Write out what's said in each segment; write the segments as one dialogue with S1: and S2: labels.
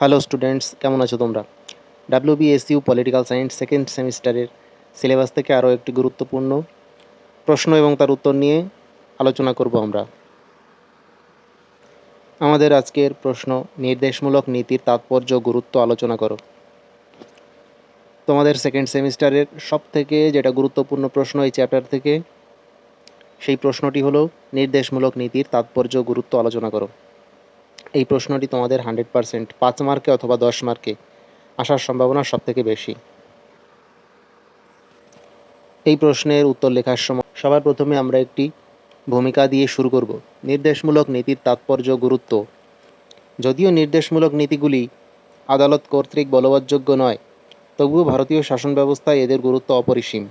S1: Hello students কেমন আছো তোমরা? ডাব্লিউবিএসইউ পলিটিক্যাল সায়েন্স সেকেন্ড সেমিস্টারের সিলেবাস থেকে আরও একটি গুরুত্বপূর্ণ প্রশ্ন এবং তার উত্তর নিয়ে আলোচনা করব আমরা। আমাদের আজকের প্রশ্ন, নির্দেশমূলক নীতির তাৎপর্য গুরুত্ব আলোচনা করো। তোমাদের সেকেন্ড সেমিস্টারের সব থেকে যেটা গুরুত্বপূর্ণ প্রশ্ন এই চ্যাপ্টার থেকে, সেই প্রশ্নটি হলো, নির্দেশমূলক নীতির তাৎপর্য গুরুত্ব আলোচনা করো। এই প্রশ্নটি তোমাদের হান্ড্রেড পারসেন্ট পাঁচ মার্কে অথবা দশ মার্কে আসার সম্ভাবনা সব থেকে বেশি। এই প্রশ্নের উত্তর লেখার সময় সবার প্রথমে আমরা একটি ভূমিকা দিয়ে শুরু করব। নির্দেশমূলক নীতির তাৎপর্য, গুরুত্ব। যদিও নির্দেশমূলক নীতিগুলি আদালত কর্তৃক বলবৎযোগ্য নয়, তবুও ভারতীয় শাসন ব্যবস্থায় এদের গুরুত্ব অপরিসীম।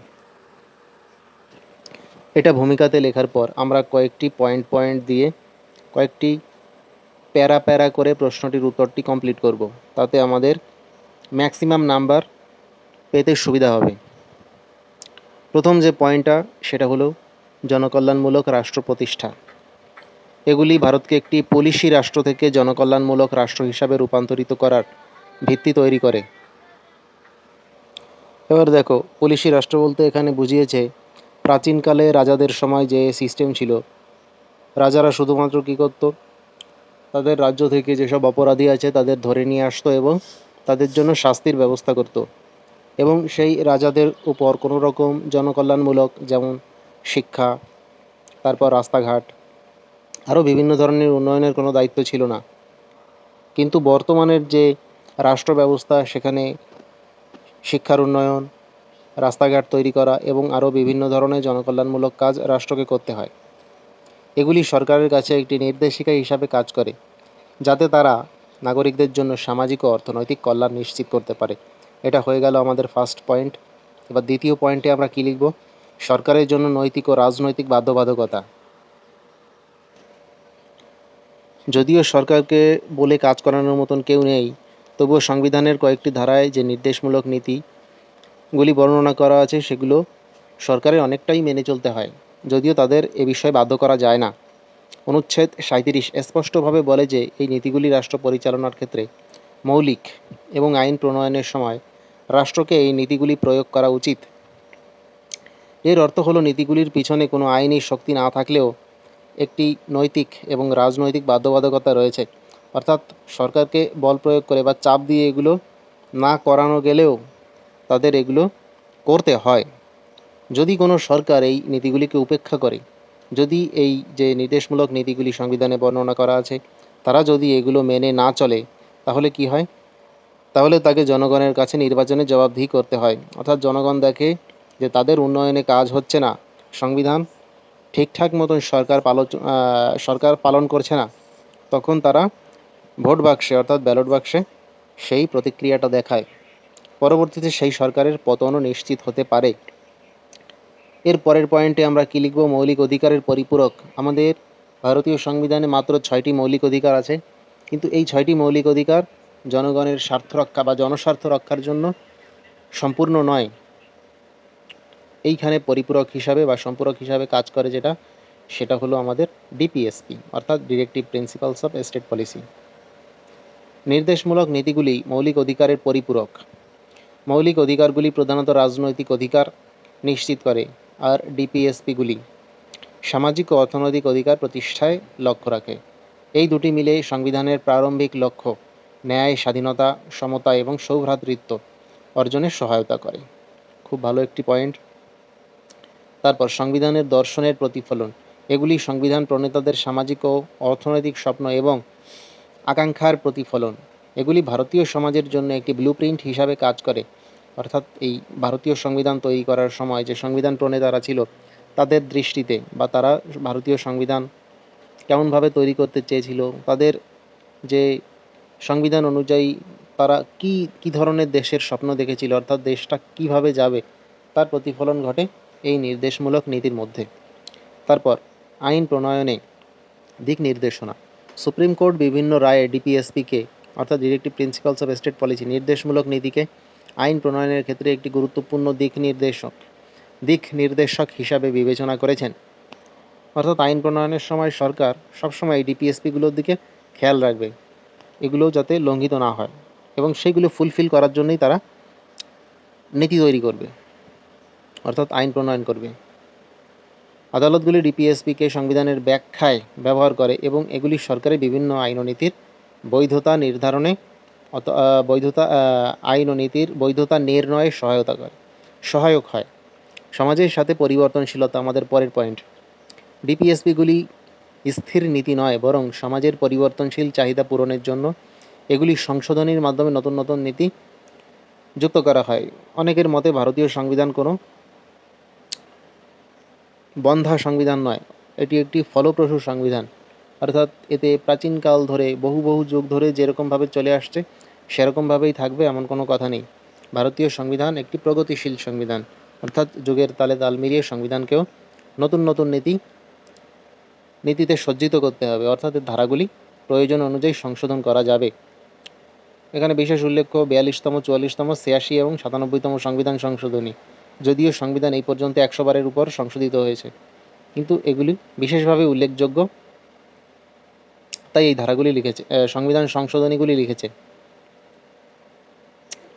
S1: এটা ভূমিকাতে লেখার পর আমরা কয়েকটি পয়েন্ট পয়েন্ট দিয়ে কয়েকটি প্যারা প্যারা করে প্রশ্নটির উত্তরটি কমপ্লিট করব। তাতে আমাদের ম্যাক্সিমাম নাম্বার পেতে সুবিধা হবে। প্রথম যে পয়েন্টটা সেটা হলো জনকল্যাণমূলক রাষ্ট্র প্রতিষ্ঠা। এগুলি ভারতকে একটি পলিসি রাষ্ট্র থেকে জনকল্যাণমূলক রাষ্ট্র হিসাবে রূপান্তরিত করার ভিত্তি তৈরি করে। এবার দেখো পলিসি রাষ্ট্র বলতে এখানে বুঝিয়েছে, প্রাচীনকালে রাজাদের সময় যে সিস্টেম ছিল, রাজারা শুধুমাত্র কী করতো? তাদের রাজ্য থেকে যেসব অপরাধী আছে তাদের ধরে নিয়ে আসতো এবং তাদের জন্য শাস্তির ব্যবস্থা করত। এবং সেই রাজাদের উপর কোনো রকম জনকল্যাণমূলক যেমন শিক্ষা, তারপর রাস্তাঘাট, আরও বিভিন্ন ধরনের উন্নয়নের কোনো দায়িত্ব ছিল না। কিন্তু বর্তমানের যে রাষ্ট্র ব্যবস্থা, সেখানে শিক্ষার উন্নয়ন, রাস্তাঘাট তৈরি করা এবং আরও বিভিন্ন ধরনের জনকল্যাণমূলক কাজ রাষ্ট্রকে করতে হয়। এগুলি সরকারের কাছে একটি নির্দেশিকা হিসাবে কাজ করে, যাতে তারা নাগরিকদের জন্য সামাজিক ও অর্থনৈতিক কল্যাণ নিশ্চিত করতে পারে। এটা হয়ে গেল আমাদের ফার্স্ট পয়েন্ট এবার দ্বিতীয় পয়েন্টে আমরা কী লিখব? সরকারের জন্য নৈতিক ও রাজনৈতিক বাধ্যবাধকতা। যদিও সরকারকে বলে কাজ করানোর মতন কেউ নেই, তবুও সংবিধানের কয়েকটি ধারায় যে নির্দেশমূলক নীতিগুলি বর্ণনা করা আছে, সেগুলো সরকারের অনেকটাই মেনে চলতে হয়। যদিও তাদের এ বিষয়ে বাধ্য করা যায় না। অনুচ্ছেদ সাঁইত্রিশ স্পষ্টভাবে বলে যে, এই নীতিগুলি রাষ্ট্র পরিচালনার ক্ষেত্রে মৌলিক এবং আইন প্রণয়নের সময় রাষ্ট্রকে এই নীতিগুলি প্রয়োগ করা উচিত। এর অর্থ হলো, নীতিগুলির পিছনে কোনো আইনি শক্তি না থাকলেও একটি নৈতিক এবং রাজনৈতিক বাধ্যবাধকতা রয়েছে। অর্থাৎ সরকারকে বল প্রয়োগ করে বা চাপ দিয়ে এগুলো না করানো গেলেও তাদের এগুলো করতে হয়। যদি কোনো সরকার এই নীতিগুলিকে উপেক্ষা করে, যদি এই যে নির্দেশমূলক নীতিগুলি সংবিধানে বর্ণনা করা আছে, তারা যদি এগুলো মেনে না চলে, তাহলে কি হয়? তাহলে তাকে জনগণের কাছে নির্বাচনে জবাবদিহি করতে হয়। অর্থাৎ জনগণ দেখে যে তাদের উন্নয়নে কাজ হচ্ছে না, সংবিধান ঠিকঠাক মতন সরকার পালন সরকার পালন করছে না, তখন তারা ভোট বাক্সে, অর্থাৎ ব্যালট বাক্সে সেই প্রতিক্রিয়াটা দেখায়। পরবর্তীতে সেই সরকারের পতনও নিশ্চিত হতে পারে। এর পরের পয়েন্টে আমরা কী লিখব? মৌলিক অধিকারের পরিপূরক। আমাদের ভারতীয় সংবিধানে মাত্র ছয়টি মৌলিক অধিকার আছে। কিন্তু এই ছয়টি মৌলিক অধিকার জনগণের স্বার্থ রক্ষা বা জনস্বার্থ রক্ষার জন্য সম্পূর্ণ নয়। এইখানে পরিপূরক হিসাবে বা সম্পূরক হিসাবে কাজ করে যেটা, সেটা হলো আমাদের ডিপিএসপি, অর্থাৎ directive principles of state policy নির্দেশমূলক নীতিগুলি মৌলিক অধিকারের পরিপূরক। মৌলিক অধিকারগুলি প্রধানত রাজনৈতিক অধিকার নিশ্চিত করে। আর ডিপিএসপিগুলি সামাজিক ও অর্থনৈতিক অধিকার প্রতিষ্ঠায় লক্ষ্য রাখে। এই দুটি মিলে সংবিধানের প্রারম্ভিক লক্ষ্য ন্যায়, স্বাধীনতা সমতা এবং সৌভ্রাতৃত্ব অর্জনের সহায়তা করে। খুব ভালো একটি পয়েন্ট। তারপর সংবিধানের দর্শনের প্রতিফলন। এগুলি সংবিধান প্রণেতাদের সামাজিক ও অর্থনৈতিক স্বপ্ন এবং আকাঙ্ক্ষার প্রতিফলন। এগুলি ভারতীয় সমাজের জন্য একটি ব্লুপ্রিন্ট হিসাবে কাজ করে। অর্থাৎ এই ভারতীয় সংবিধান তৈরি করার সময় যে সংবিধান প্রণেতারা ছিল, তাদের দৃষ্টিতে বা তারা ভারতীয় সংবিধান কেমনভাবে তৈরি করতে চেয়েছিল, তাদের যে সংবিধান অনুযায়ী তারা কি কি ধরনের দেশের স্বপ্ন দেখেছিল, অর্থাৎ দেশটা কীভাবে যাবে, তার প্রতিফলন ঘটে এই নির্দেশমূলক নীতির মধ্যে। তারপর আইন প্রণয়নে দিক নির্দেশনা। সুপ্রিম কোর্ট বিভিন্ন রায়ে ডিপিএসপিকে অর্থাৎ directive principles of state policy নির্দেশমূলক নীতিকে আইন প্রণয়নের ক্ষেত্রে একটি গুরুত্বপূর্ণ দিক নির্দেশক দিক নির্দেশক হিসাবে বিবেচনা করেছেন। অর্থাৎ আইন প্রণয়নের সময় সরকার সবসময় এই ডিপিএসপিগুলোর দিকে খেয়াল রাখবে এগুলো যাতে লঙ্ঘিত না হয় এবং সেইগুলো ফুলফিল করার জন্যই তারা নীতি তৈরি করবে, অর্থাৎ আইন প্রণয়ন করবে। আদালতগুলি ডিপিএসপিকে সংবিধানের ব্যাখ্যায় ব্যবহার করে এবং এগুলি সরকারের বিভিন্ন আইন নীতির বৈধতা নির্ধারণে অত বৈধতা আইন ও নীতির বৈধতা নির্ণয়ে সহায়তা করে, সহায়ক হয়। সমাজের সাথে পরিবর্তনশীলতা আমাদের পরের পয়েন্ট। ডিপিএসপিগুলি স্থির নীতি নয়, বরং সমাজের পরিবর্তনশীল চাহিদা পূরণের জন্য এগুলি সংশোধনের মাধ্যমে নতুন নতুন নীতি যুক্ত করা হয়। অনেকের মতে ভারতীয় সংবিধান কোনো বন্ধা সংবিধান নয়, এটি একটি ফলপ্রসূ সংবিধান। অর্থাৎ এতে প্রাচীনকাল ধরে, বহু বহু যুগ ধরে যেরকমভাবে চলে আসছে সেরকমভাবেই থাকবে এমন কোনো কথা নেই। ভারতীয় সংবিধান একটি প্রগতিশীল সংবিধান। অর্থাৎ যুগের তালে তাল মিলিয়ে সংবিধানকেও নতুন নতুন নীতি, নীতিতে সজ্জিত করতে হবে। অর্থাৎ ধারাগুলি প্রয়োজন অনুযায়ী সংশোধন করা যাবে। এখানে বিশেষ উল্লেখ্য, বিয়াল্লিশতম, চুয়াল্লিশতম, ছিয়াশি এবং সাতানব্বইতম সংবিধান সংশোধনী। যদিও সংবিধান এই পর্যন্ত একশো বারের উপর সংশোধিত হয়েছে। কিন্তু এগুলি বিশেষভাবে উল্লেখযোগ্য। তাই এই ধারাগুলি লিখেছে সংবিধান সংশোধনীগুলি লিখেছে।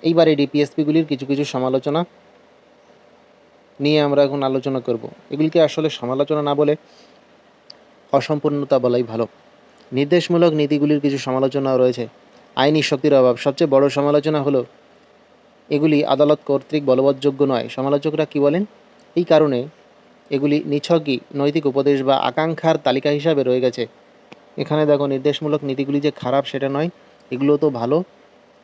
S1: এইবার এই ডিপিএসপিগুলির কিছু কিছু সমালোচনা নিয়ে আমরা এখন আলোচনা করব। এগুলিকে আসলে সমালোচনা না বলে অসম্পূর্ণতা বলাই ভালো। নির্দেশমূলক নীতিগুলির কিছু সমালোচনা রয়েছে। আইনি শক্তির অভাব। সবচেয়ে বড় সমালোচনা হলো, এগুলি আদালত কর্তৃক বলবৎযোগ্য নয়। সমালোচকরা কি বলেন? এই কারণে এগুলি নিছকই নৈতিক উপদেশ বা আকাঙ্ক্ষার তালিকা হিসাবে রয়ে গেছে। এখানে দেখো, নির্দেশমূলক নীতিগুলি যে খারাপ, সেটা নয়। এগুলো তো ভালো।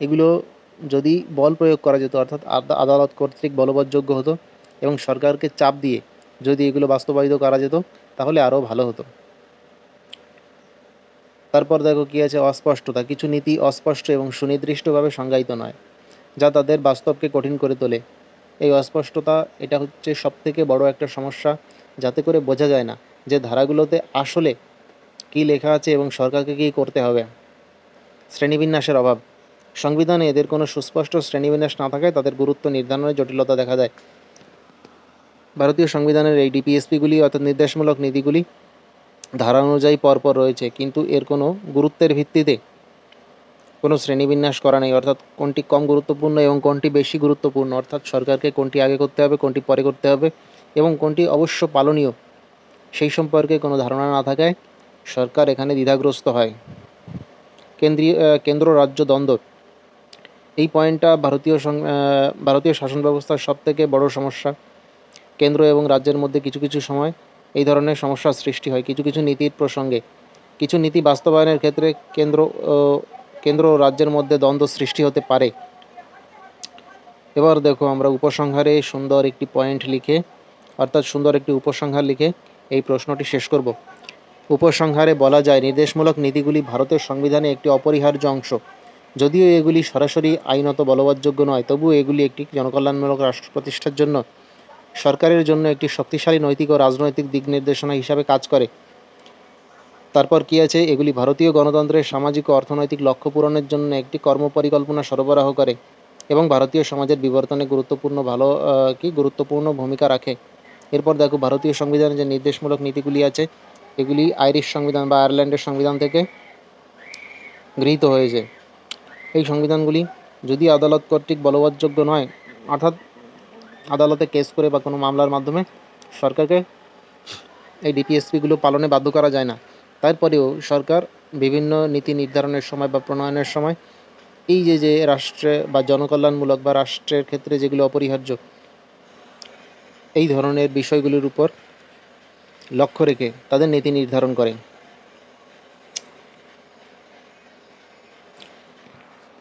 S1: এগুলো যদি বল প্রয়োগ করা যেত, অর্থাৎ আদালত কর্তৃক বলবৎযোগ্য হতো এবং সরকারকে চাপ দিয়ে যদি এগুলো বাস্তবায়িত করা যেত, তাহলে আরও ভালো হতো। তারপর দেখো কী আছে, অস্পষ্টতা। কিছু নীতি অস্পষ্ট এবং সুনির্দিষ্টভাবে সংজ্ঞায়িত নয়, যা তাদের বাস্তবকে কঠিন করে তোলে। এই অস্পষ্টতা, এটা হচ্ছে সবথেকে বড় একটা সমস্যা, যাতে করে বোঝা যায় না যে ধারাগুলোতে আসলে কি লেখা আছে এবং সরকারকে কী করতে হবে। শ্রেণীবিন্যাসের অভাব। সংবিধানে এদের কোনো সুস্পষ্ট শ্রেণীবিন্যাস না থাকায় তাদের গুরুত্ব নির্ধারণের জটিলতা দেখা দেয়। ভারতীয় সংবিধানের এই ডিপিএসপিগুলি অর্থাৎ নির্দেশমূলক নীতিগুলি ধারা অনুযায়ী পরপর রয়েছে, কিন্তু এর কোনো গুরুত্বের ভিত্তিতে কোনো শ্রেণীবিন্যাস করা নেই। অর্থাৎ কোনটি কম গুরুত্বপূর্ণ এবং কোনটি বেশি গুরুত্বপূর্ণ? অর্থাৎ সরকারকে কোনটি আগে করতে হবে, কোনটি পরে করতে হবে এবং কোনটি অবশ্য পালনীয় সেই সম্পর্কে কোনো ধারণা না থাকায় সরকার এখানে দ্বিধাগ্রস্ত হয়। কেন্দ্রীয় কেন্দ্র রাজ্য দ্বন্দ্ব এই পয়েন্টটা ভারতীয় ভারতীয় শাসন ব্যবস্থার সবথেকে বড় সমস্যা। কেন্দ্র এবং রাজ্যের মধ্যে কিছু কিছু সময় এই ধরনের সমস্যার সৃষ্টি হয়। কিছু কিছু নীতির প্রসঙ্গে। কিছু নীতি বাস্তবায়নের ক্ষেত্রে কেন্দ্র কেন্দ্র ও রাজ্যের মধ্যে দ্বন্দ্ব সৃষ্টি হতে পারে। এবার দেখো আমরা উপসংহারে সুন্দর একটি পয়েন্ট লিখে, অর্থাৎ সুন্দর একটি উপসংহার লিখে এই প্রশ্নটি শেষ করব। উপসংহারে বলা যায়, নির্দেশমূলক নীতিগুলি ভারতের সংবিধানে একটি অপরিহার্য অংশ। যদিও এগুলি সরাসরি আইনত বলবৎযোগ্য নয়, তবুও এগুলি একটি জনকল্যাণমূলক রাষ্ট্র প্রতিষ্ঠার জন্য সরকারের জন্য একটি শক্তিশালী নৈতিক ও রাজনৈতিক দিক নির্দেশনা হিসাবে কাজ করে। তারপর কি আছে? এগুলি ভারতীয় গণতন্ত্রের সামাজিক ও অর্থনৈতিক লক্ষ্য পূরণের জন্য একটি কর্মপরিকল্পনা সরবরাহ করে এবং ভারতীয় সমাজের বিবর্তনে গুরুত্বপূর্ণ ভালো কি গুরুত্বপূর্ণ ভূমিকা রাখে। এরপর দেখো, ভারতীয় সংবিধানে যে নির্দেশমূলক নীতিগুলি আছে, এগুলি আইরিশ সংবিধান বা আয়ারল্যান্ডের সংবিধান থেকে গৃহীত হয়েছে। এই সংবিধানগুলি যদি আদালত কর্তৃক বলবৎযোগ্য নয়, অর্থাৎ আদালতে কেস করে বা কোনো মামলার মাধ্যমে সরকারকে এই ডিপিএসপিগুলো পালনে বাধ্য করা যায় না। তারপরেও সরকার বিভিন্ন নীতি নির্ধারণের সময় বা প্রণয়নের সময় এই যে যে রাষ্ট্রে বা জনকল্যাণমূলক বা রাষ্ট্রের ক্ষেত্রে যেগুলো অপরিহার্য, এই ধরনের বিষয়গুলির উপর লক্ষ্য রেখে তাদের নীতি নির্ধারণ করে।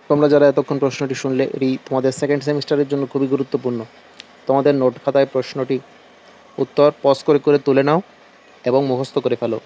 S1: তোমরা যারা এতক্ষণ প্রশ্নটি শুনলে, এটি তোমাদের সেকেন্ড সেমিস্টারের জন্য খুবই গুরুত্বপূর্ণ। তোমাদের নোট খাতায় প্রশ্নটি উত্তর পজ করে করে তুলে নাও এবং মুখস্থ করে ফেলো।